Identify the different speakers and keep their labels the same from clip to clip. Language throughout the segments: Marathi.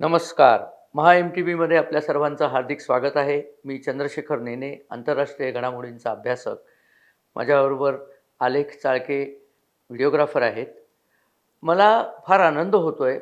Speaker 1: नमस्कार. महा एम टी व्हीमध्ये आपल्या सर्वांचं हार्दिक स्वागत आहे. मी चंद्रशेखर नेने आंतरराष्ट्रीय घडामोडींचा अभ्यासक. माझ्याबरोबर आलेख चाळके व्हिडिओग्राफर आहेत. मला फार आनंद होतो आहे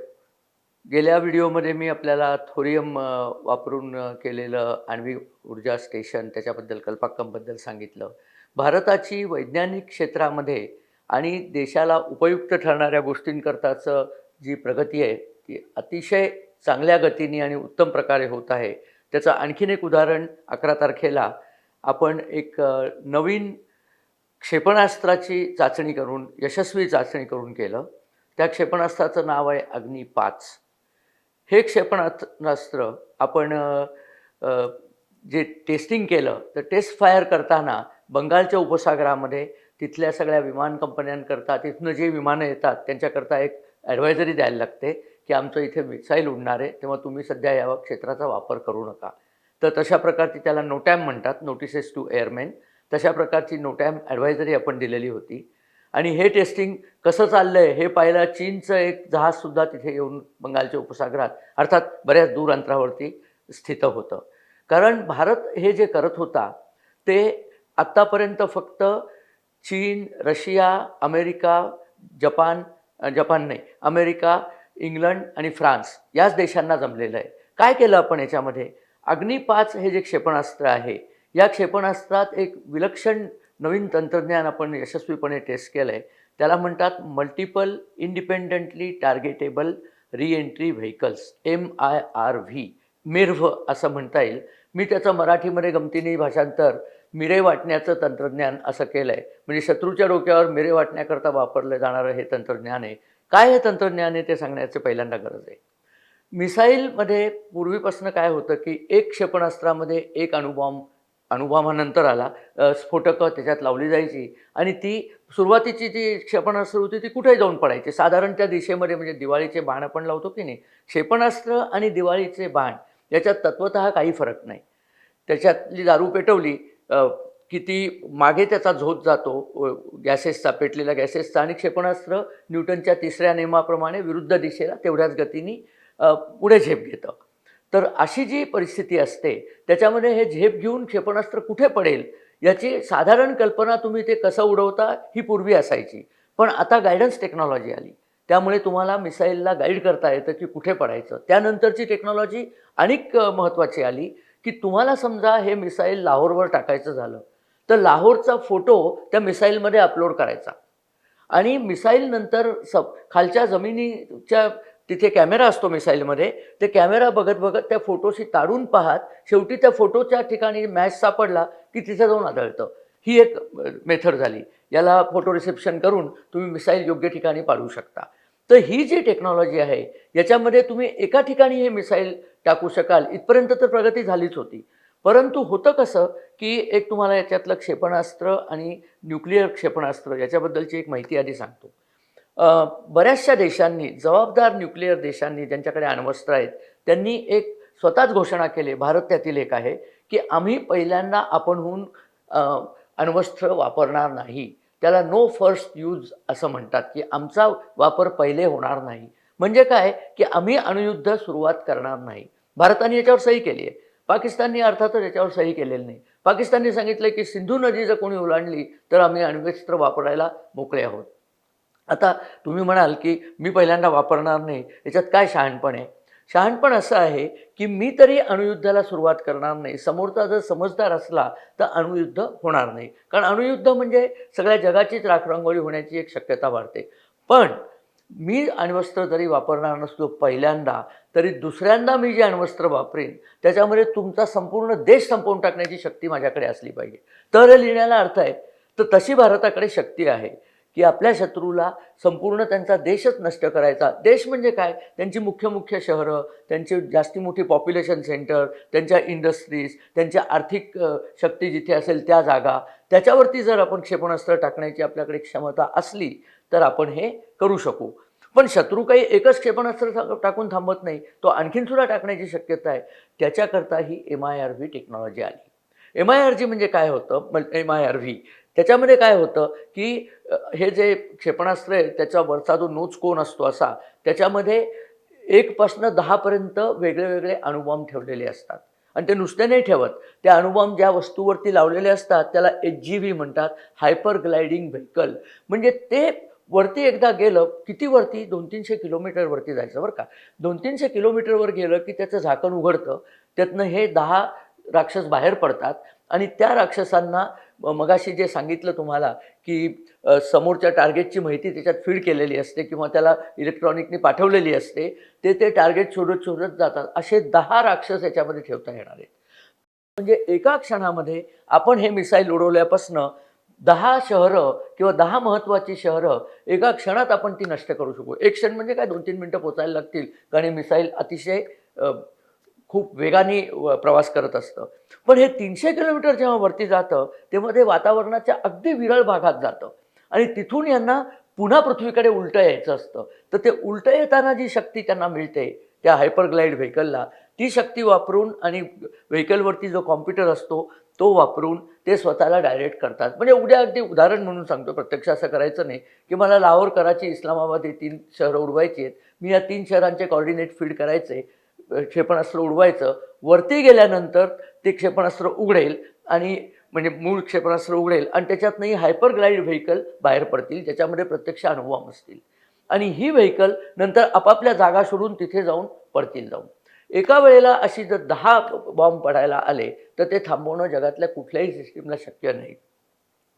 Speaker 1: गेल्या व्हिडिओमध्ये मी आपल्याला थोरियम वापरून केलेलं आण्विक ऊर्जा स्टेशन त्याच्याबद्दल कल्पाक्कमबद्दल सांगितलं. भारताची वैज्ञानिक क्षेत्रामध्ये आणि देशाला उपयुक्त ठरणाऱ्या गोष्टींकरताचं जी प्रगती आहे ती अतिशय चांगल्या गतीने आणि उत्तम प्रकारे होत आहे. त्याचं आणखीन एक उदाहरण अकरा तारखेला आपण एक नवीन क्षेपणास्त्राची चाचणी करून यशस्वी चाचणी करून केलं. त्या क्षेपणास्त्राचं नाव आहे अग्नी पाच. हे क्षेपणास्त्र आपण जे टेस्टिंग केलं तर टेस्ट फायर करताना बंगालच्या उपसागरामध्ये तिथल्या सगळ्या विमान कंपन्यांकरता तिथनं जे विमानं येतात त्यांच्याकरता एक ॲडवायझरी द्यायला लागते. की आमचं इथे मिसाईल उडणार आहे तेव्हा तुम्ही सध्या या क्षेत्राचा वापर करू नका. तर तशा प्रकारची त्याला नोटॅम म्हणतात नोटिसेस टू एअरमॅन. तशा प्रकारची नोटॅम ॲडवायझरी आपण दिलेली होती. आणि हे टेस्टिंग कसं चाललं आहे हे पाहायला चीनचं एक जहाजसुद्धा तिथे येऊन बंगालच्या उपसागरात अर्थात बऱ्याच दूर अंतरावरती स्थित होतं. कारण भारत हे जे करत होता ते आत्तापर्यंत फक्त चीन रशिया अमेरिका जपान जपान नाही अमेरिका इंग्लंड आणि फ्रान्स याच देशांना जमलेलं आहे. काय केलं आपण याच्यामध्ये? अग्निपाच हे जे क्षेपणास्त्र आहे या क्षेपणास्त्रात एक विलक्षण नवीन तंत्रज्ञान आपण यशस्वीपणे टेस्ट केलं आहे त्याला म्हणतात multiple independently targetable reentry vehicles M I R V MIRV असं म्हणता येईल. मी त्याचं मराठीमध्ये गमतीने भाषांतर मिरे वाटण्याचं तंत्रज्ञान असं केलं आहे म्हणजे शत्रूच्या डोक्यावर मिरे वाटण्याकरता वापरलं जाणारं हे तंत्रज्ञान आहे. काय हे तंत्रज्ञान आहे ते सांगण्याचं पहिल्यांदा गरज आहे. मिसाईलमध्ये पूर्वीपासून काय होतं की एक क्षेपणास्त्रामध्ये एक अणुबॉम्ब अणुबॉम्बानंतर आला स्फोटकं त्याच्यात लावली जायची आणि ती सुरुवातीची जी क्षेपणास्त्र होती ती कुठे जाऊन पडायची. साधारण त्या दिशेमध्ये म्हणजे दिवाळीचे बाण आपण लावतो की नाही क्षेपणास्त्र आणि दिवाळीचे बाण याच्यात तत्वत काही फरक नाही. त्याच्यातली दारू पेटवली किती की ती मागे त्याचा झोत जातो गॅसेसचा पेटलेला गॅसेसचा आणि क्षेपणास्त्र न्यूटनच्या तिसऱ्या नियमाप्रमाणे विरुद्ध दिशेला तेवढ्याच गतीने पुढे झेप घेतं. तर अशी जी परिस्थिती असते त्याच्यामध्ये हे झेप घेऊन क्षेपणास्त्र कुठे पडेल याची साधारण कल्पना तुम्ही ते कसं उडवता ही पूर्वी असायची. पण आता गायडन्स टेक्नॉलॉजी आली. त्यामुळे तुम्हाला मिसाईलला गाईड करता येतं की कुठे पडायचं. त्यानंतरची टेक्नॉलॉजी अनेक महत्त्वाची आली की तुम्हाला समजा हे मिसाईल लाहोरवर टाकायचं झालं तर लाहोरचा फोटो त्या मिसाईलमध्ये अपलोड करायचा. आणि मिसाईल नंतर खालच्या जमिनीच्या तिथे कॅमेरा असतो मिसाईलमध्ये ते कॅमेरा बघत बघत त्या फोटोशी ताडून पाहत शेवटी त्या फोटोच्या ठिकाणी मॅच सापडला की तिथे जाऊन आढळतं ही एक मेथड झाली. याला फोटो रिसेप्शन करून तुम्ही मिसाईल योग्य ठिकाणी पाडू शकता. तर ही जी टेक्नॉलॉजी आहे याच्यामध्ये तुम्ही एका ठिकाणी हे मिसाईल टाकू शकाल. इथपर्यंत तर प्रगती झालीच होती. परंतु होतं कसं की एक तुम्हाला याच्यातलं क्षेपणास्त्र आणि न्यूक्लिअर क्षेपणास्त्र याच्याबद्दलची एक माहिती आधी सांगतो. बऱ्याचशा देशांनी जबाबदार न्यूक्लिअर देशांनी ज्यांच्याकडे अण्वस्त्र आहेत त्यांनी एक स्वतःच घोषणा केली भारत त्यातील एक आहे की आम्ही पहिल्यांदा आपणहून अण्वस्त्र वापरणार नाही. त्याला नो फर्स्ट यूज असं म्हणतात की आमचा वापर पहिले होणार नाही. म्हणजे काय? की आम्ही अणुयुद्ध सुरुवात करणार नाही. भारताने याच्यावर सही केली आहे. पाकिस्तानने अर्थातच याच्यावर सही केलेली नाही. पाकिस्तानने सांगितलं की सिंधू नदी जर कोणी ओलांडली तर आम्ही अण्वस्त्र वापरायला मोकळे आहोत. आता तुम्ही म्हणाल की मी पहिल्यांदा वापरणार नाही याच्यात काय शहाणपण आहे? शहाणपण असं आहे की मी तरी अणुयुद्धाला सुरुवात करणार नाही. समोरचा जर समजदार असला तर अणुयुद्ध होणार नाही. कारण अणुयुद्ध म्हणजे सगळ्या जगाचीच राखरांगोळी होण्याची एक शक्यता वाढते. पण मी अण्वस्त्र जरी वापरणार नसलो पहिल्यांदा तरी दुसऱ्यांदा मी जे अण्वस्त्र वापरेन त्याच्यामध्ये तुमचा संपूर्ण देश संपवून टाकण्याची शक्ती माझ्याकडे असली पाहिजे. तर हे लिहिण्याला अर्थ आहे तर तशी भारताकडे शक्ती आहे की आपल्या शत्रूला संपूर्ण त्यांचा देशच नष्ट करायचा. देश म्हणजे काय? त्यांची मुख्य मुख्य शहरं त्यांची जास्ती मोठी पॉप्युलेशन सेंटर त्यांच्या इंडस्ट्रीज त्यांच्या आर्थिक शक्ती जिथे असेल त्या जागा. त्याच्यावरती जर आपण क्षेपणास्त्र टाकण्याची आपल्याकडे क्षमता असली तर आपण हे करू शकू. पण शत्रू काही एकच क्षेपणास्त्र टाकून थांबत नाही तो आणखीन सुद्धा टाकण्याची शक्यता आहे. त्याच्याकरता ही M I R V technology आली. एम आय आर जी म्हणजे काय होतं? एम आय आर व्ही त्याच्यामध्ये काय होतं की हे जे क्षेपणास्त्र आहे त्याचा वरचा जो नोच कोण असतो असा त्याच्यामध्ये एकपासनं दहापर्यंत वेगळे वेगळे अणुबॉम्ब ठेवलेले असतात. आणि ते नुसते नाही ठेवत. ते अणुबॉम्ब ज्या वस्तूवरती लावलेले असतात त्याला एच जी व्ही म्हणतात हायपर ग्लायडिंग व्हेकल. म्हणजे ते वरती एकदा गेलं किती वरती? दोन तीनशे किलोमीटरवरती जायचं बरं का. दोन तीनशे किलोमीटरवर गेलं की त्याचं झाकण उघडतं. त्यातनं हे दहा राक्षस बाहेर पडतात आणि त्या राक्षसांना मगाशी जे सांगितलं तुम्हाला की समोरच्या टार्गेटची माहिती त्याच्यात फीड केलेली असते किंवा त्याला इलेक्ट्रॉनिकनी पाठवलेली असते ते ते टार्गेट शोधत शोधत जातात. असे दहा राक्षस याच्यामध्ये ठेवता येणार आहेत. म्हणजे एका क्षणामध्ये आपण हे मिसाईल उडवल्यापासनं दहा शहरं किंवा दहा महत्त्वाची शहरं एका क्षणात आपण ती नष्ट करू शकू. एक क्षण म्हणजे काय? दोन तीन मिनटं पोचायला लागतील. कारण मिसाईल अतिशय खूप वेगाने व- प्रवास करत असतं. पण हे तीनशे किलोमीटर जेव्हा वरती जातं तेव्हा ते वातावरणाच्या अगदी विरळ भागात जातं. आणि तिथून यांना पुन्हा पृथ्वीकडे उलटं यायचं असतं. तर ते उलटं येताना जी शक्ती त्यांना मिळते त्या हायपरग्लाईड व्हेकलला ती शक्ती वापरून आणि व्हेकलवरती जो कॉम्प्युटर असतो तो वापरून ते स्वतःला डायरेक्ट करतात. म्हणजे उद्या अगदी उदाहरण म्हणून सांगतो प्रत्यक्ष असं करायचं नाही की मला लाहोर कराची इस्लामाबाद हे तीन शहरं उडवायची आहेत मी या तीन शहरांचे कॉर्डिनेट फीड करायचे क्षेपणास्त्र उडवायचं वरती गेल्यानंतर ते क्षेपणास्त्र उघडेल आणि म्हणजे मूळ क्षेपणास्त्र उघडेल आणि त्याच्यातनंही हायपर ग्लाईड व्हेकल बाहेर पडतील ज्याच्यामध्ये प्रत्यक्ष अनुभव असतील. आणि ही व्हेकल नंतर आपापल्या जागा सोडून तिथे जाऊन पडतील जाऊन. एका वेळेला अशी जर दहा बॉम्ब पडायला आले तर ते थांबवणं जगातल्या कुठल्याही सिस्टीमला शक्य नाही.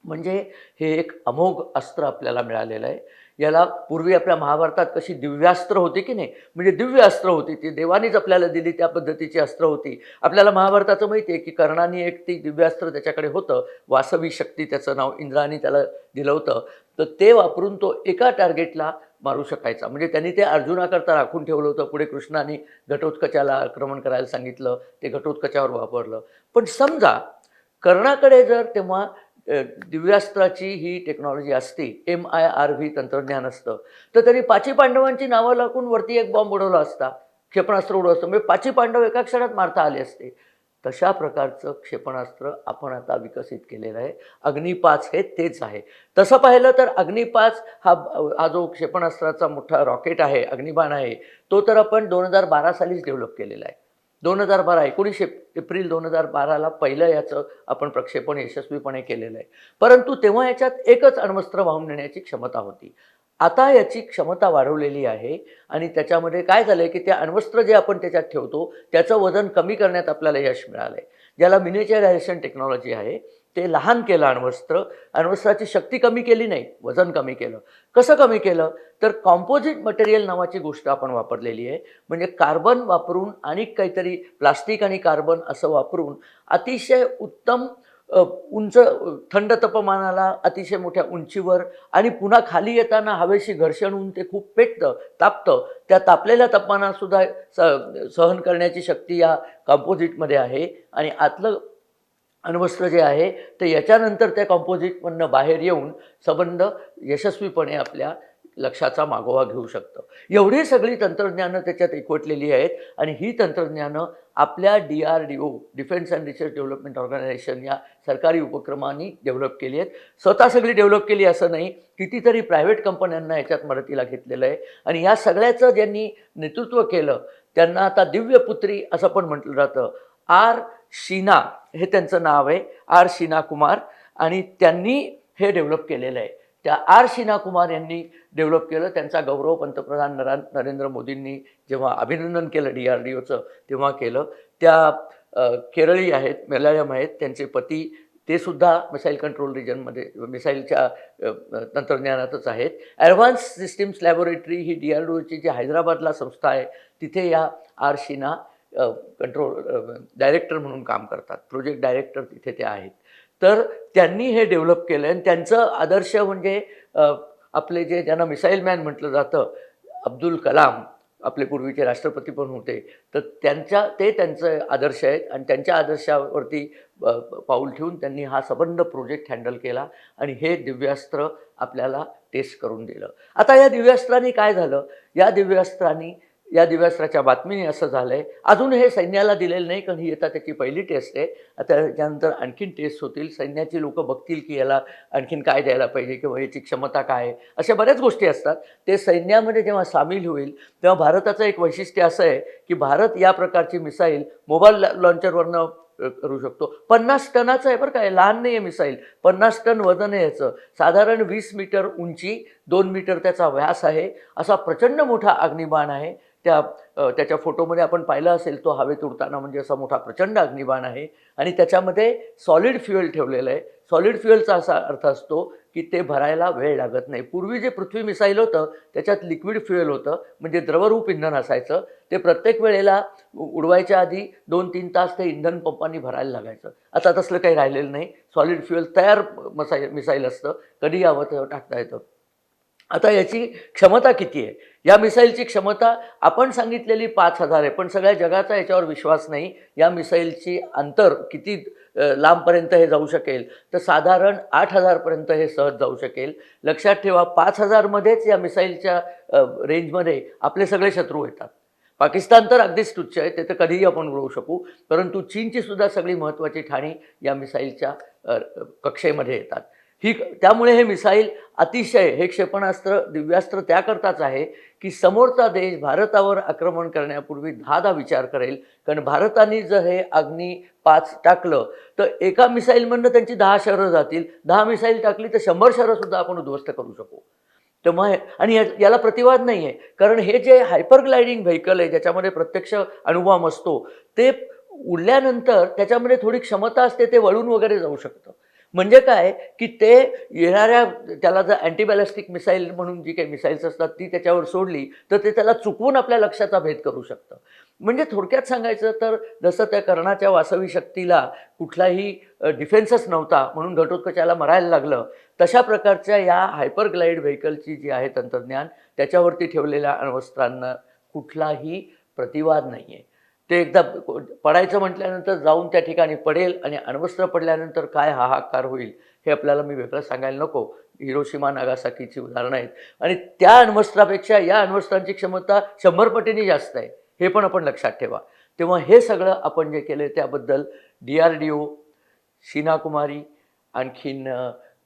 Speaker 1: म्हणजे हे एक अमोघ अस्त्र आपल्याला मिळालेलं आहे. याला पूर्वी आपल्या महाभारतात कशी दिव्यास्त्र होती की नाही? म्हणजे दिव्य अस्त्र होती. ती देवानीच आपल्याला दिली त्या पद्धतीची अस्त्र होती. आपल्याला महाभारताचं माहिती आहे की कर्णाने एक ती दिव्यास्त्र त्याच्याकडे होतं. वासवी शक्ती त्याचं नाव इंद्राने त्याला दिलं होतं. तर ते वापरून तो एका टार्गेटला मारू शकायचा. म्हणजे त्यांनी ते अर्जुनाकरता राखून ठेवलं होतं. पुढे कृष्णाने घटोत्कचाला आक्रमण करायला सांगितलं. ते घटोत्कचावर वापरलं. पण समजा कर्णाकडे जर तेव्हा दिव्यास्त्राची ही टेक्नॉलॉजी असती एम आय आर व्ही तंत्रज्ञान असतं तर त्यांनी पाची पांडवांची नावं लागून वरती एक बॉम्ब उडवला असता. क्षेपणास्त्र उडवलं असतं. म्हणजे पाची पांडव एका क्षणात मारता आले असते. तशा प्रकारचं क्षेपणास्त्र आपण आता विकसित केलेलं आहे. अग्निपाच हे तेच आहे. तसं पाहिलं तर अग्निपाच हा हा जो क्षेपणास्त्राचा मोठा रॉकेट आहे अग्निबाण आहे तो तर आपण दोन हजार बारा सालीच डेव्हलप केलेला आहे. दोन हजार बारा एकोणीसशे एप्रिल दोन हजार बाराला पहिलं याचं आपण प्रक्षेपण यशस्वीपणे केलेलं आहे. परंतु तेव्हा याच्यात एकच अण्वस्त्र वाहून नेण्याची क्षमता होती. आता याची क्षमता वाढवलेली आहे आणि त्याच्यामध्ये काय झालं आहे की ते अण्वस्त्र जे आपण त्याच्यात ठेवतो त्याचं वजन कमी करण्यात आपल्याला यश मिळालं आहे ज्याला मिनिचरायझेशन टेक्नॉलॉजी आहे ते लहान केलं अण्वस्त्र. अण्वस्त्राची शक्ती कमी केली नाही वजन कमी केलं. कसं कमी केलं? तर कॉम्पोजिट मटेरियल नावाची गोष्ट आपण वापरलेली आहे. म्हणजे कार्बन वापरून आणि काहीतरी प्लास्टिक आणि कार्बन असं वापरून अतिशय उत्तम उंच थंड तापमानाला अतिशय मोठ्या उंचीवर आणि पुन्हा खाली येताना हवेशी घर्षण होऊन ते खूप पेटतं तापतं. त्या तापलेल्या तापमानातसुद्धा स सहन करण्याची शक्ती या कंपोजिटमध्ये आहे. आणि आतलं अण्वस्त्र जे आहे ते याच्यानंतर त्या कॉम्पोजिटमधनं बाहेर येऊन संबंध यशस्वीपणे आपल्या लक्षाचा मागोवा घेऊ शकतं. एवढी सगळी तंत्रज्ञानं त्याच्यात एकवटलेली आहेत आणि ही तंत्रज्ञानं आपल्या D R D O defence and research development organisation या सरकारी उपक्रमांनी डेव्हलप केली आहेत. स्वतः सगळी डेव्हलप केली असं नाही कितीतरी प्रायव्हेट कंपन्यांना याच्यात मदतीला घेतलेलं आहे. आणि या सगळ्याचं ज्यांनी नेतृत्व केलं त्यांना आता दिव्यपुत्री असं पण म्हटलं जातं. आर शीना हे त्यांचं नाव आहे. आर शीना कुमार आणि त्यांनी हे डेव्हलप केलेलं आहे. त्या आर सिन्हा कुमार यांनी डेव्हलप केलं. त्यांचा गौरव पंतप्रधान नरा नरेंद्र मोदींनी जेव्हा अभिनंदन केलं डी आर डी ओचं तेव्हा केलं. त्या केरळी आहेत मल्याळम आहेत त्यांचे पती ते सुद्धा मिसाईल कंट्रोल रिजनमध्ये मिसाईलच्या तंत्रज्ञानातच आहेत. ॲडव्हान्स सिस्टीम्स लॅबोरेटरी ही डी आर डी ओची जी हैदराबादला संस्था आहे तिथे या आर सिन्हा कंट्रोल डायरेक्टर म्हणून काम करतात. प्रोजेक्ट डायरेक्टर तिथे ते आहेत. तर त्यांनी हे डेव्हलप केलं आणि त्यांचं आदर्श म्हणजे आपले जे ज्यांना मिसाईल मॅन म्हटलं जातं अब्दुल कलाम आपले पूर्वीचे राष्ट्रपती पण होते. तर त्यांच्या ते त्यांचे आदर्श आहेत. आणि त्यांच्या आदर्शावरती पाऊल ठेवून त्यांनी हा सबंध प्रोजेक्ट हँडल केला. आणि हे दिव्यास्त्र आपल्याला टेस्ट करून दिलं. आता या दिव्यास्त्राने काय झालं? या दिव्यास्त्राने या दिव्यास्त्राच्या बातमीने असं झालंय. अजून हे सैन्याला दिलेलं नाही कारण ही आता त्याची पहिली टेस्ट आहे. त्याच्यानंतर आणखीन टेस्ट होतील. सैन्याची लोक बघतील की याला आणखीन काय द्यायला पाहिजे किंवा याची क्षमता काय आहे. अशा बऱ्याच गोष्टी असतात. ते सैन्यामध्ये जेव्हा सामील होईल तेव्हा भारताचं एक वैशिष्ट्य असं आहे की भारत या प्रकारची मिसाईल मोबाईल लॉन्चरवरनं करू शकतो. पन्नास टनाचं आहे बरं काय लहान नाही आहे मिसाईल. पन्नास टन वजन आहे याचं. साधारण वीस मीटर उंची दोन मीटर त्याचा व्यास आहे. असा प्रचंड मोठा अग्निबाण आहे. त्या त्याच्या फोटोमध्ये आपण पाहिलं असेल तो हवेत उडताना म्हणजे असा मोठा प्रचंड अग्निबाण आहे. आणि त्याच्यामध्ये सॉलिड फ्युएल ठेवलेलं आहे. सॉलिड फ्युएलचा असा अर्थ असतो की ते भरायला वेळ लागत नाही. पूर्वी जे पृथ्वी मिसाईल होतं त्याच्यात लिक्विड फ्युएल होतं. म्हणजे द्रवरूप इंधन असायचं. ते प्रत्येक वेळेला उडवायच्या आधी दोन तीन तास ते इंधन पंपांनी भरायला लागायचं. आता तसलं काही राहिलेलं नाही. सॉलिड फ्युएल तयार मसाई मिसाईल असतं. कधी यावं तेव्हा टाकता येतं. आता याची क्षमता किती आहे? या मिसाईलची क्षमता आपण सांगितलेली पाच हजार आहे पण सगळ्या जगाचा याच्यावर विश्वास नाही. या मिसाईलची अंतर किती लांबपर्यंत हे जाऊ शकेल? तर साधारण आठ हजारपर्यंत हे सहज जाऊ शकेल. लक्षात ठेवा पाच हजारमध्येच या मिसाईलच्या रेंजमध्ये आपले सगळे शत्रू येतात. पाकिस्तान तर अगदीच तुच्छ आहे ते तर कधीही आपण उडवू शकू. परंतु चीनची सुद्धा सगळी महत्त्वाची ठाणी या मिसाईलच्या कक्षेमध्ये येतात. ही त्यामुळे हे मिसाईल अतिशय हे क्षेपणास्त्र दिव्यास्त्र त्याकरताच आहे की समोरचा देश भारतावर आक्रमण करण्यापूर्वी दहादा विचार करेल. कारण भारताने जर हे अग्नी पाच टाकलं तर एका मिसाईलमधनं त्यांची दहा शहरं जातील. दहा मिसाईल टाकली तर शंभर शहरंसुद्धा आपण उद्ध्वस्त करू शकू. तर मग आणि या- याला प्रतिवाद नाही आहे कारण हे जे हायपर ग्लायडिंग व्हेकल आहे ज्याच्यामध्ये प्रत्यक्ष अनुभव असतो ते उडल्यानंतर त्याच्यामध्ये थोडी क्षमता असते ते वळून वगैरे जाऊ शकतं. म्हणजे काय की ते येणाऱ्या त्याला जर अँटीबॅलिस्टिक मिसाईल म्हणून जी काही मिसाईल्स असतात ती त्याच्यावर सोडली तर ते त्याला चुकवून आपल्या लक्षाचा भेद करू शकतं. म्हणजे थोडक्यात सांगायचं तर जसं त्या कर्णाच्या वासवी शक्तीला कुठलाही डिफेन्सच नव्हता म्हणून घटोत्कचाला मरायला लागलं तशा प्रकारच्या या हायपर ग्लाईड व्हेकलची जी आहे तंत्रज्ञान त्याच्यावरती ठेवलेल्या अण्वस्त्रांना कुठलाही प्रतिवाद नाही आहे ते एकदा पडायचं म्हटल्यानंतर जाऊन त्या ठिकाणी पडेल आणि अण्वस्त्र पडल्यानंतर काय हाहाकार होईल हे आपल्याला मी वेगळं सांगायला नको. हिरोशिमा नागासाकीची उदाहरणं आहेत. आणि त्या अण्वस्त्रापेक्षा या अण्वस्त्रांची क्षमता शंभर पटीने जास्त आहे हे पण आपण लक्षात ठेवा. तेव्हा हे सगळं आपण जे केलं त्याबद्दल D R D O Sheena Kumari आणखीन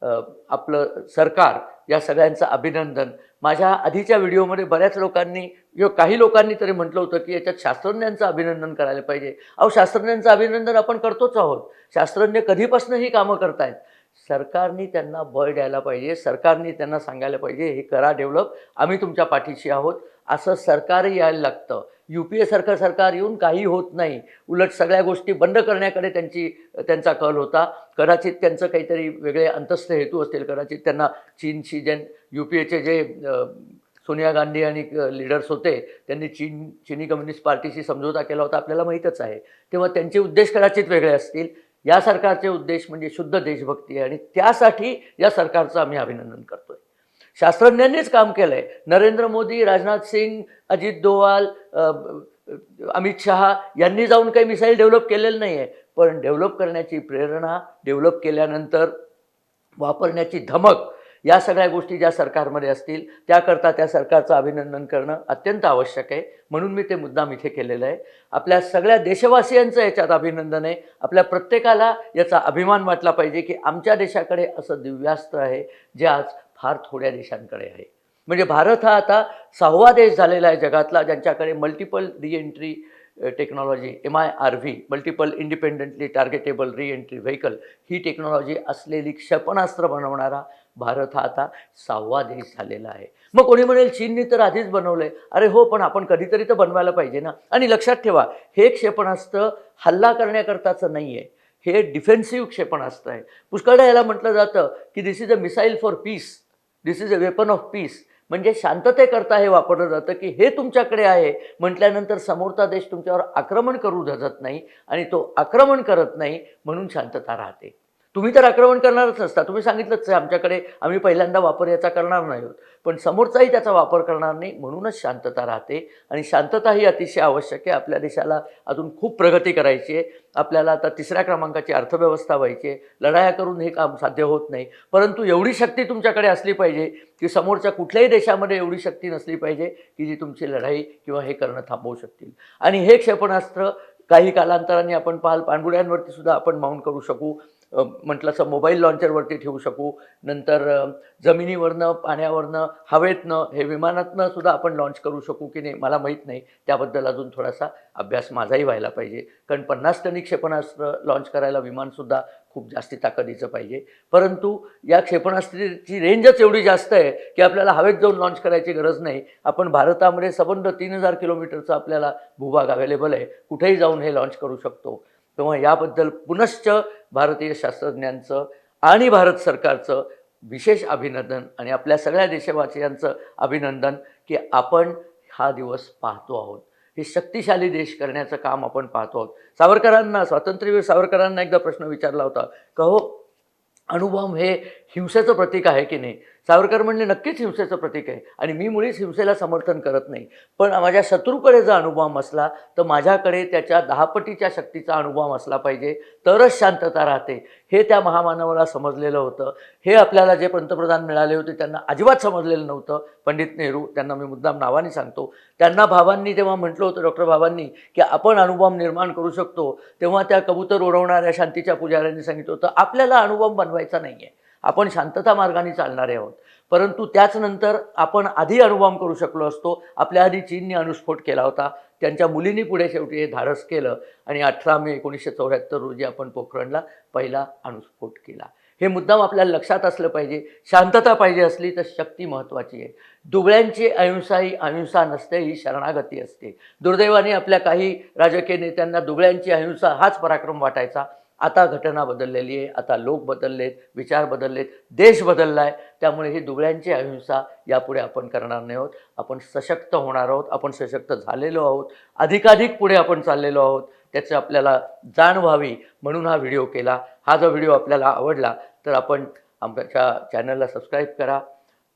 Speaker 1: आपलं सरकार या सगळ्यांचं अभिनंदन. माझ्या आधीच्या व्हिडिओमध्ये बऱ्याच लोकांनी किंवा काही लोकांनी तरी म्हटलं होतं की याच्यात शास्त्रज्ञांचं अभिनंदन करायला पाहिजे. अहो शास्त्रज्ञांचं अभिनंदन आपण करतोच आहोत. शास्त्रज्ञ कधीपासून ही कामं करतायत. सरकारने त्यांना बळ द्यायला पाहिजे. सरकारने त्यांना सांगायला पाहिजे हे करा डेव्हलप. आम्ही तुमच्या पाठीशी आहोत. असं सरकार यायला लागतं. यू पी ए सरकार सरकार येऊन काही होत नाही. उलट सगळ्या गोष्टी बंद करण्याकडे त्यांची त्यांचा कल होता. कदाचित त्यांचं काहीतरी वेगळे अंतस्थ हेतू असतील. कदाचित त्यांना चीनशी जे यू पी एचे जे सोनिया गांधी आणि लिडर्स होते त्यांनी चीन चिनी कम्युनिस्ट पार्टीशी समझोता केला होता. आपल्याला माहीतच आहे. तेव्हा त्यांचे उद्देश कदाचित वेगळे असतील. या सरकारचे उद्देश म्हणजे शुद्ध देशभक्ती आहे. आणि त्यासाठी या सरकारचं आम्ही अभिनंदन करतोय. शास्त्रज्ञांनीच काम केलं आहे नरेंद्र मोदी राजनाथ सिंग अजित डोवाल अमित शहा यांनी जाऊन काही मिसाईल डेव्हलप केलेलं नाही आहे पण डेव्हलप करण्याची प्रेरणा डेव्हलप केल्यानंतर वापरण्याची धमक या सगळ्या गोष्टी ज्या सरकारमध्ये असतील त्याकरता त्या सरकारचं अभिनंदन करणं अत्यंत आवश्यक आहे. म्हणून मी ते मुद्दाम इथे केलेलं आहे. आपल्या सगळ्या देशवासियांचं याच्यात अभिनंदन आहे. आपल्या प्रत्येकाला याचा अभिमान वाटला पाहिजे की आमच्या देशाकडे असं दिव्यास्त्र आहे जे आज फार थोड्या देशांकडे आहे. म्हणजे भारत हा आता सहावा देश झालेला आहे जगातला ज्यांच्याकडे multiple reentry technology M I R V multiple independently targetable reentry vehicle he technology असलेली क्षेपणास्त्र बनवणारा भारत हा आता सहावा देश झालेला आहे. मग कोणी म्हणेल चीनने तर आधीच बनवलं आहे अरे हो पण आपण कधीतरी तर बनवायला पाहिजे ना. आणि लक्षात ठेवा हे क्षेपणास्त्र हल्ला करण्याकरताचं नाही आहे हे डिफेन्सिव्ह क्षेपणास्त्र आहे. पुष्कळदा याला म्हटलं जातं की this is a missile for peace this is a weapon of peace म्हणजे शांततेकरता हे वापरलं जातं की हे तुमच्याकडे आहे. म्हटल्यानंतर समोरचा देश तुमच्यावर आक्रमण करू धजत नाही आणि तो आक्रमण करत नाही म्हणून शांतता राहते. तुम्ही तर आक्रमण करणारच नसता. तुम्ही सांगितलंच आहे आमच्याकडे आम्ही पहिल्यांदा वापर याचा करणार नाही आहोत. पण समोरचाही त्याचा वापर करणार नाही म्हणूनच शांतता राहते. आणि शांतता ही अतिशय आवश्यक आहे. आपल्या देशाला अजून खूप प्रगती करायची आहे. आपल्याला आता तिसऱ्या क्रमांकाची अर्थव्यवस्था व्हायची आहे. लढाया करून हे काम साध्य होत नाही. परंतु एवढी शक्ती तुमच्याकडे असली पाहिजे की समोरच्या कुठल्याही देशामध्ये एवढी शक्ती नसली पाहिजे की जी तुमची लढाई किंवा हे करणं थांबवू शकतील. आणि हे क्षेपणास्त्र काही कालांतराने आपण पाहाल पाणबुड्यांवरती सुद्धा आपण माउंट करू शकू. म्हटलं असं मोबाईल लॉन्चरवरती ठेवू शकू. नंतर जमिनीवरनं पाण्यावरनं हवेतनं हे विमानातनं सुद्धा आपण लॉन्च करू शकू की नाही मला माहीत नाही. त्याबद्दल अजून थोडासा अभ्यास माझाही व्हायला पाहिजे. कारण पन्नास टनी क्षेपणास्त्र लॉन्च करायला विमानसुद्धा खूप जास्ती ताकदीचं पाहिजे. परंतु या क्षेपणास्त्राची रेंजच एवढी जास्त आहे की आपल्याला हवेत जाऊन लॉन्च करायची गरज नाही. आपण भारतामध्ये सबंध तीन हजार किलोमीटरचा आपल्याला भूभाग अवेलेबल आहे. कुठेही जाऊन हे लॉन्च करू शकतो. तेव्हा याबद्दल पुनश्च भारतीय शास्त्रज्ञांचं आणि भारत सरकारचं विशेष अभिनंदन आणि आपल्या सगळ्या देशवासियांचं अभिनंदन की आपण हा दिवस पाहतो आहोत. हे शक्तिशाली देश करण्याचं काम आपण पाहतो आहोत. सावरकरांना स्वातंत्र्यवीर सावरकरांना एकदा प्रश्न विचारला होता का हो अणुबॉम्ब हे हिंसेचं प्रतीक आहे की नाही? सावरकर म्हणले नक्कीच हिंसेचं प्रतीक आहे. आणि मी मुळीच हिंसेला समर्थन करत नाही. पण माझ्या शत्रूकडे जर अणुबॉम्ब असला तर माझ्याकडे त्याच्या दहापटीच्या शक्तीचा अणुबॉम्ब असला पाहिजे. तरच शांतता राहते. हे त्या महामानवाला समजलेलं होतं. हे आपल्याला जे पंतप्रधान मिळाले होते त्यांना अजिबात समजलेलं नव्हतं. पंडित नेहरू त्यांना मी मुद्दाम नावाने सांगतो. त्यांना भावांनी तेव्हा म्हटलं होतं डॉक्टर भावांनी की आपण अणुबॉम्ब निर्माण करू शकतो तेव्हा त्या कबूतर उडवणाऱ्या शांतीच्या पुजाऱ्यांनी सांगितलं होतं आपल्याला अणुबॉम्ब बनवायचा नाही आहे आपण शांतता मार्गाने चालणारे आहोत. परंतु त्याचनंतर आपण आधी अणुबॉम्ब करू शकलो असतो. आपल्या आधी चीनने अणुस्फोट केला होता. त्यांच्या मुलींनी पुढे शेवटी हे धाडस केलं आणि अठरा मे एकोणीसशे चौऱ्याहत्तर रोजी आपण पोखरणला पहिला अणुस्फोट केला. हे मुद्दाम आपल्याला लक्षात असलं पाहिजे. शांतता पाहिजे असली तर शक्ती महत्त्वाची आहे. दुबळ्यांची अहिंसा ही अहिंसा नसते ही शरणागती असते. दुर्दैवाने आपल्या काही राजकीय नेत्यांना दुबळ्यांची अहिंसा हाच पराक्रम वाटायचा. आता घटना बदललेली आहे आता लोक बदललेत विचार बदललेत देश बदलला आहे त्यामुळे ही दुबळ्यांची अहिंसा यापुढे आपण करणार नाही आहोत. आपण सशक्त होणार आहोत आपण सशक्त झालेलो आहोत अधिकाधिक पुढे आपण चाललेलो आहोत त्याची आपल्याला जाण व्हावी म्हणून हा व्हिडिओ केला. हा जर व्हिडिओ आपल्याला आवडला तर आपण आमच्या चॅनलला सबस्क्राईब करा.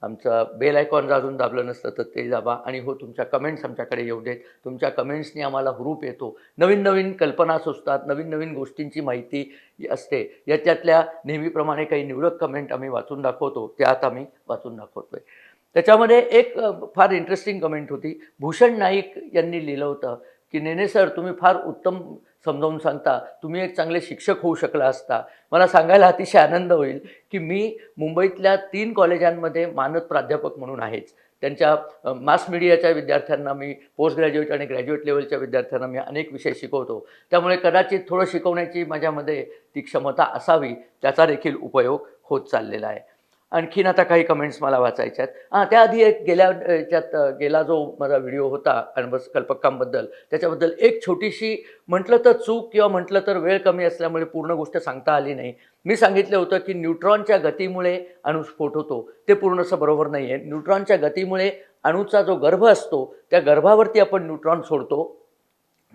Speaker 1: आमचं बेल आयकॉन जर अजून दाबलं नसतं तर ते दाबा आणि हो तुमच्या कमेंट्स आमच्याकडे येऊ देत. तुमच्या कमेंट्सनी आम्हाला हुरूप येतो. नवीन नवीन कल्पना सुचतात नवीन नवीन गोष्टींची माहिती असते. याच्यातल्या नेहमीप्रमाणे काही निवडक कमेंट आम्ही वाचून दाखवतो. त्यात आम्ही वाचून दाखवतो आहे त्याच्यामध्ये एक फार इंटरेस्टिंग कमेंट होती. भूषण नाईक यांनी लिहिलं होतं की नेने सर तुम्ही फार उत्तम समजावून सांगता तुम्ही एक चांगले शिक्षक होऊ शकला असता. मला सांगायला अतिशय आनंद होईल की मी मुंबईतल्या तीन कॉलेजांमध्ये मानद प्राध्यापक म्हणून आहेच. त्यांच्या मास मीडियाच्या विद्यार्थ्यांना मी पोस्ट ग्रॅज्युएट आणि ग्रॅज्युएट लेवलच्या विद्यार्थ्यांना मी अनेक विषय शिकवतो. त्यामुळे कदाचित थोडं शिकवण्याची माझ्यामध्ये ती क्षमता असावी त्याचा देखील उपयोग होत चाललेला आहे. आणखीन आता काही कमेंट्स मला वाचायच्या आहेत हां त्याआधी एक गेल्या याच्यात गेला जो माझा व्हिडिओ होता अनबस कल्पकांबद्दल त्याच्याबद्दल एक छोटीशी म्हटलं तर चूक किंवा म्हटलं तर वेळ कमी असल्यामुळे पूर्ण गोष्ट सांगता आली नाही. मी सांगितलं होतं की न्यूट्रॉनच्या गतीमुळे अणुस्फोट होतो. ते पूर्णसं बरोबर नाही आहे न्यूट्रॉनच्या गतीमुळे अणूचा जो गर्भ असतो त्या गर्भावरती आपण न्यूट्रॉन सोडतो.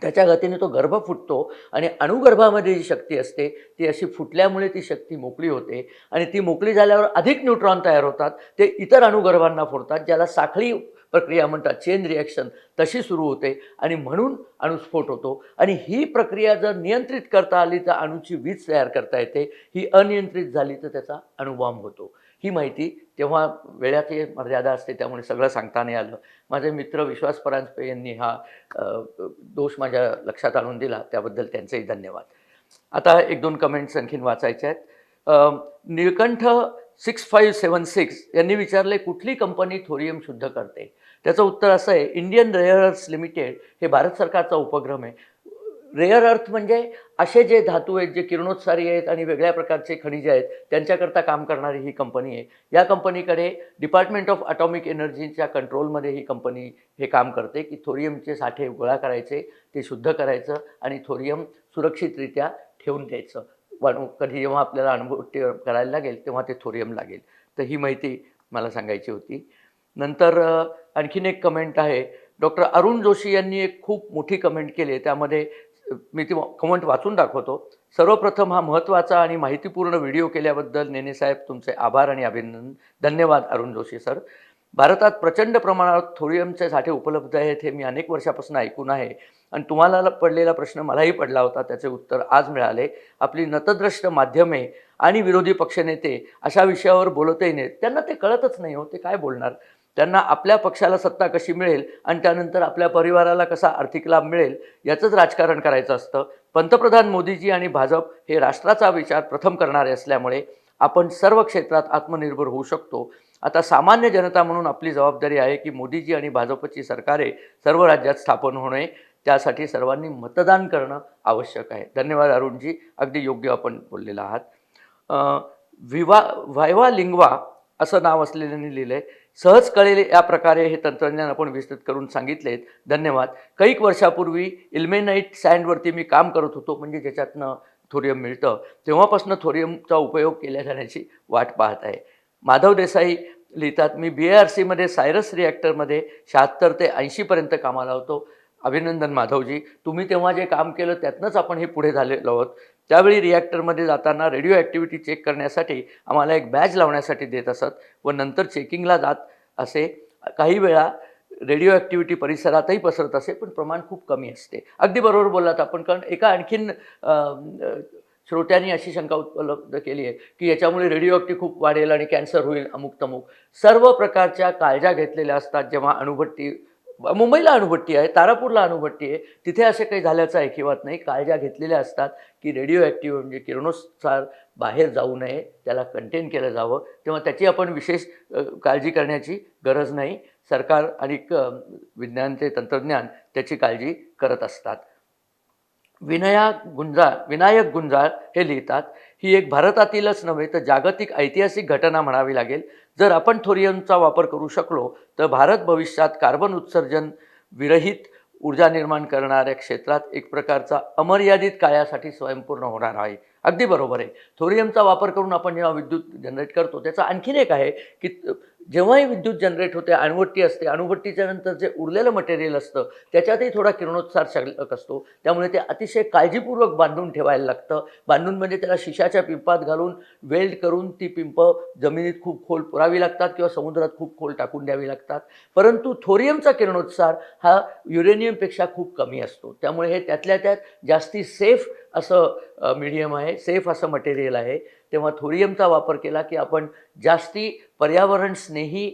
Speaker 1: त्याच्या गतीने तो गर्भ फुटतो आणि अणुगर्भामध्ये जी शक्ती असते ती अशी फुटल्यामुळे ती शक्ती मोकळी होते आणि ती मोकळी झाल्यावर अधिक न्यूट्रॉन तयार होतात. ते इतर अणुगर्भांना फोडतात ज्याला साखळी प्रक्रिया म्हणतात. चेन रिॲक्शन तशी सुरू होते आणि म्हणून अणुस्फोट होतो. आणि ही प्रक्रिया जर नियंत्रित करता आली तर अणूची वीज तयार करता येते. ही अनियंत्रित झाली तर त्याचा अणुबॉम्ब होतो. ही माहिती तेव्हा वेळाची मर्यादा असते त्यामुळे सगळं सांगता नाही आलं. माझे मित्र विश्वास परांजपे यांनी हा दोष माझ्या लक्षात आणून दिला. त्याबद्दल त्यांचेही धन्यवाद. आता एक दोन कमेंट्स आणखीन वाचायचे आहेत. Nilkanth six five seven six यांनी विचारले कुठली कंपनी थोरियम शुद्ध करते? त्याचं उत्तर असं आहे इंडियन रेअर अर्थ लिमिटेड हे भारत सरकारचा उपक्रम आहे. रेअर अर्थ म्हणजे असे जे धातू आहेत जे किरणोत्सारी आहेत आणि वेगळ्या प्रकारचे खनिजे आहेत त्यांच्याकरता काम करणारी ही कंपनी आहे. या कंपनीकडे डिपार्टमेंट ऑफ अटॉमिक एनर्जीच्या कंट्रोलमध्ये ही कंपनी हे काम करते की थोरियमचे साठे गोळा करायचे ते शुद्ध करायचं आणि थोरियम सुरक्षितरित्या ठेवून द्यायचं. पण कधी जेव्हा आपल्याला अनुभव ते करायला लागेल तेव्हा ते थोरियम लागेल. तर ही माहिती मला सांगायची होती. नंतर आणखीन एक कमेंट आहे. डॉक्टर अरुण जोशी यांनी एक खूप मोठी कमेंट केली आहे. त्यामध्ये मी ती कमेंट वाचून दाखवतो. सर्वप्रथम हा महत्त्वाचा आणि माहितीपूर्ण व्हिडिओ केल्याबद्दल नेनेसाहेब तुमचे आभार आणि अभिनंदन. धन्यवाद अरुण जोशी सर. भारतात प्रचंड प्रमाणात थोरियमचे साठे उपलब्ध आहेत हे मी अनेक वर्षापासून ऐकून आहे. आणि तुम्हाला पडलेला प्रश्न मलाही पडला होता त्याचे उत्तर आज मिळाले. आपली नतद्रष्ट माध्यमे आणि विरोधी पक्षनेते अशा विषयावर बोलतही नाहीत. त्यांना ते कळतच नाही हो ते काय बोलणार? त्यांना आपल्या पक्षाला सत्ता कशी मिळेल आणि त्यानंतर आपल्या परिवाराला कसा आर्थिक लाभ मिळेल याचंच राजकारण करायचं असतं. पंतप्रधान मोदीजी आणि भाजप हे राष्ट्राचा विचार प्रथम करणारे असल्यामुळे आपण सर्व क्षेत्रात आत्मनिर्भर होऊ शकतो. आता सामान्य जनता म्हणून आपली जबाबदारी आहे की मोदीजी आणि भाजपची सरकारे सर्व राज्यात स्थापन होणे. त्यासाठी सर्वांनी मतदान करणं आवश्यक आहे. धन्यवाद अरुणजी. अगदी योग्य आपण बोललेला आहात. विवा व्हायवा लिंगवा असं नाव असलेल्यांनी लिहिलं आहे सहज कळेल या प्रकारे हे तंत्रज्ञान आपण विस्तृत करून सांगितलेत. धन्यवाद. कैक वर्षापूर्वी इल्मेनाईट सँडवरती मी काम करत होतो म्हणजे ज्याच्यातनं थोरियम मिळतं. तेव्हापासून थोरियमचा उपयोग केल्या जाण्याची वाट पाहत आहे. माधव देसाई लिहितात मी बी ए आर सीमध्ये सायरस रिॲक्टरमध्ये शहात्तर ते ऐंशीपर्यंत कामाला होतो. अभिनंदन माधवजी. तुम्ही तेव्हा जे काम केलं त्यातनंच आपण हे पुढे झालेलो आहोत. त्यावेळी रिॲक्टरमध्ये जाताना रेडिओ ॲक्टिव्हिटी चेक करण्यासाठी आम्हाला एक बॅज लावण्यासाठी देत असत व नंतर चेकिंगला जात असे. काही वेळा रेडिओ ॲक्टिव्हिटी परिसरातही पसरत असे पण प्रमाण खूप कमी असते. अगदी बरोबर बोललात आपण कारण एका आणखीन श्रोत्यांनी अशी शंका उपलब्ध केली आहे की याच्यामुळे रेडिओ ॲक्टिव्ह खूप वाढेल आणि कॅन्सर होईल अमुक तमुक. सर्व प्रकारच्या काळजा घेतलेल्या असतात जेव्हा अणुभट्टी मुंबईला अणुभट्टी आहे तारापूरला अणुभट्टी आहे. तिथे असे काही झाल्याचं ऐकिवात नाही. काळज्या घेतलेल्या असतात की रेडिओ ॲक्टिव्ह म्हणजे किरणोत्सार बाहेर जाऊ नये त्याला कंटेन केलं जावं. तेव्हा त्याची आपण विशेष काळजी करण्याची गरज नाही. सरकार आणि विज्ञान विज्ञानचे तंत्रज्ञान त्याची काळजी करत असतात. विनया गुंजाळ विनायक गुंजाळ हे लिहितात. ही एक भारतातीलच नव्हे तर जागतिक ऐतिहासिक घटना म्हणावी लागेल. जर आपण थोरियमचा वापर करू शकलो तर भारत भविष्यात कार्बन उत्सर्जन विरहित ऊर्जा निर्माण करणाऱ्या क्षेत्रात एक प्रकारचा अमर्यादित काळासाठी स्वयंपूर्ण होणार आहे. अगदी बरोबर आहे. थोरियमचा वापर करून आपण जेव्हा विद्युत जनरेट करतो त्याचा आणखीन एक आहे की जेव्हाही विद्युत जनरेट होते अणुभट्टी असते अणुभट्टीच्या नंतर जे उरलेलं मटेरियल असतं त्याच्यातही थोडा किरणोत्सार शिल्लक असतो. त्यामुळे ते अतिशय काळजीपूर्वक बांधून ठेवायला लागतं. बांधून म्हणजे त्याला शिशाच्या पिंपात घालून वेल्ड करून ती पिंप जमिनीत खूप खोल पुरावी लागतात किंवा समुद्रात खूप खोल टाकून द्यावी लागतात. परंतु थोरियमचा किरणोत्सार हा युरेनियमपेक्षा खूप कमी असतो. त्यामुळे हे त्यातल्या त्यात जास्ती सेफ असं मीडियम आहे. सेफ असं मटेरियल आहे. तेव्हा थोरियमचा वापर केला की आपण जास्ती पर्यावरण स्नेही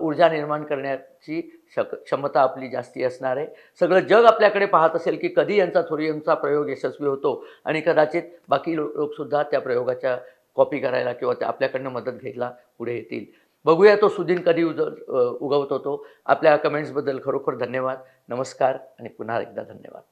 Speaker 1: ऊर्जा निर्माण करण्याची शक क्षमता आपली जास्ती असणार आहे. सगळं जग आपल्याकडे पाहत असेल की कधी यांचा थोरियमचा प्रयोग यशस्वी होतो आणि कदाचित बाकी लो लोकसुद्धा त्या प्रयोगाच्या कॉपी करायला किंवा त्या आपल्याकडनं मदत घ्यायला पुढे येतील. बघूया तो सुदीन कधी उज उगवत होतो आपल्या कमेंट्सबद्दल खरोखर धन्यवाद. नमस्कार आणि पुन्हा एकदा धन्यवाद.